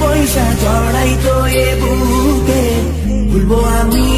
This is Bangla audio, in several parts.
বৈশা জড়াই তো এ বুকে ভুলবো আমি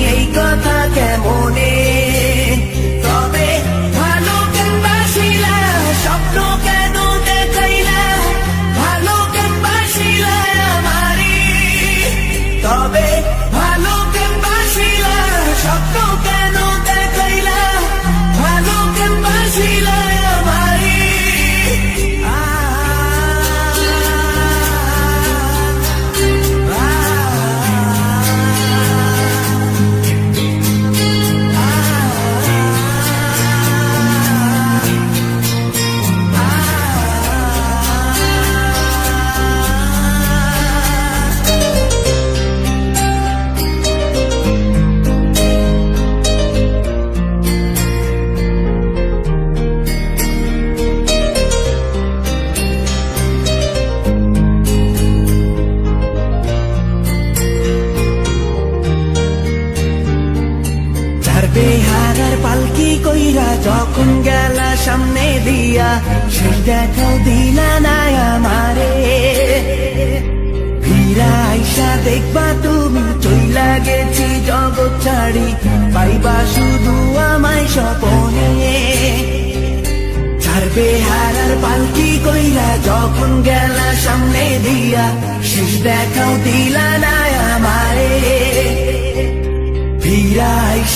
সামনে দিয়া সেই দেখো দিলা নাই আমারে ফিরা আইসা দেখবা তুমি চই লাগেছি জগৎ ছাড়ি পাইবা শুধু আমায় সপনে ছাড়বে হারার পালকি কইরা যখন গেলা সামনে দিয়া শেষ দেখাও দিলা নাই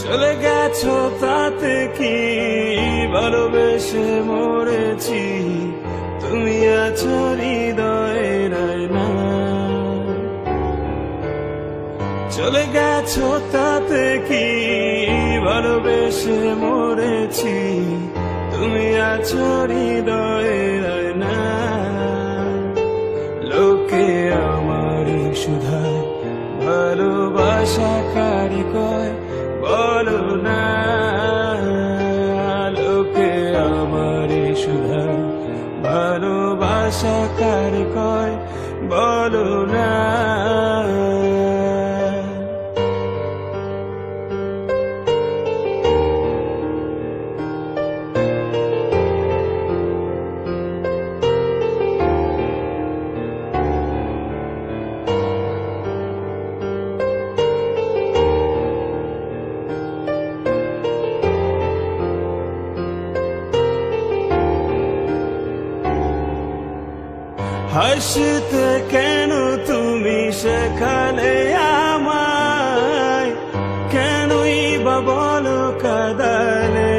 চলে গেছো তাতে কি ভালোবেসে মরেছি, তুমি আছো হৃদয়ের না। চলে গেছো তাতে কি? ভালোবেসে মরেছি, তুমি আছো হৃদয়ের না। লোকে আমার সুধায় ভালোবাসা কারি কয়? বলো না। আমার সুধা ভালোবাসা কার কয়? বলো না। সেখানে আমায় কেনই বা বলো কাদালে?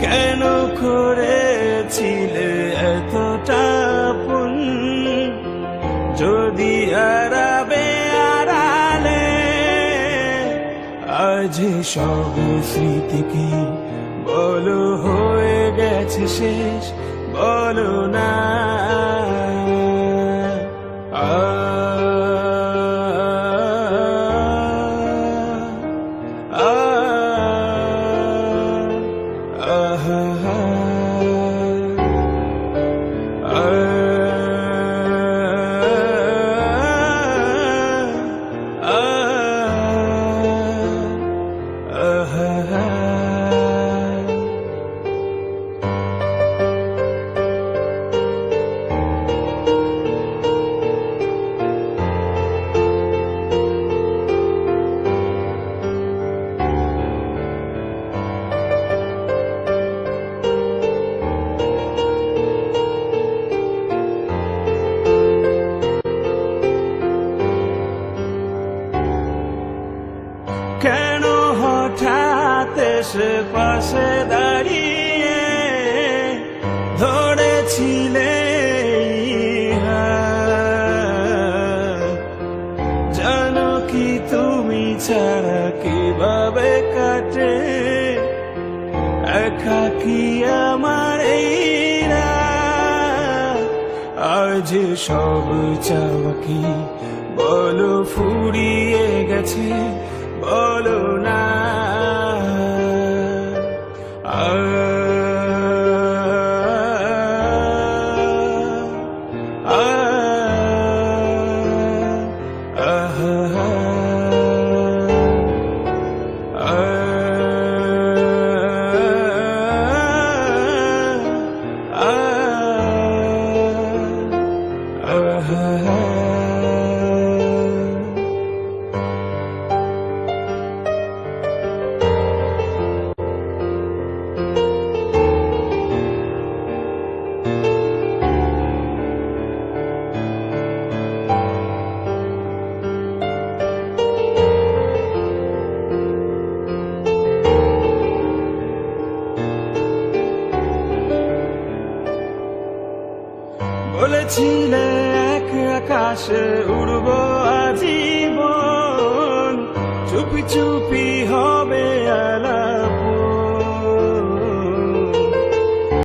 কেন করেছিলে এতটা আপন যদি আরাবে আড়ালে, আজ সব স্মৃতি কি বলো হয়ে গেছে শেষ? বলো না। কেন হঠাৎ এসে পাশে দাঁড়িয়ে ধরেছিলে জানো কি তুমি ছাড়া কীভাবে কাটে? একা কি আমার আজ সব চাওয়া কি বলো ফুরিয়ে গেছে? বলো বলেছিলে এক আকাশে উড়ব আজীবন। চুপি চুপি হবে আলাপ।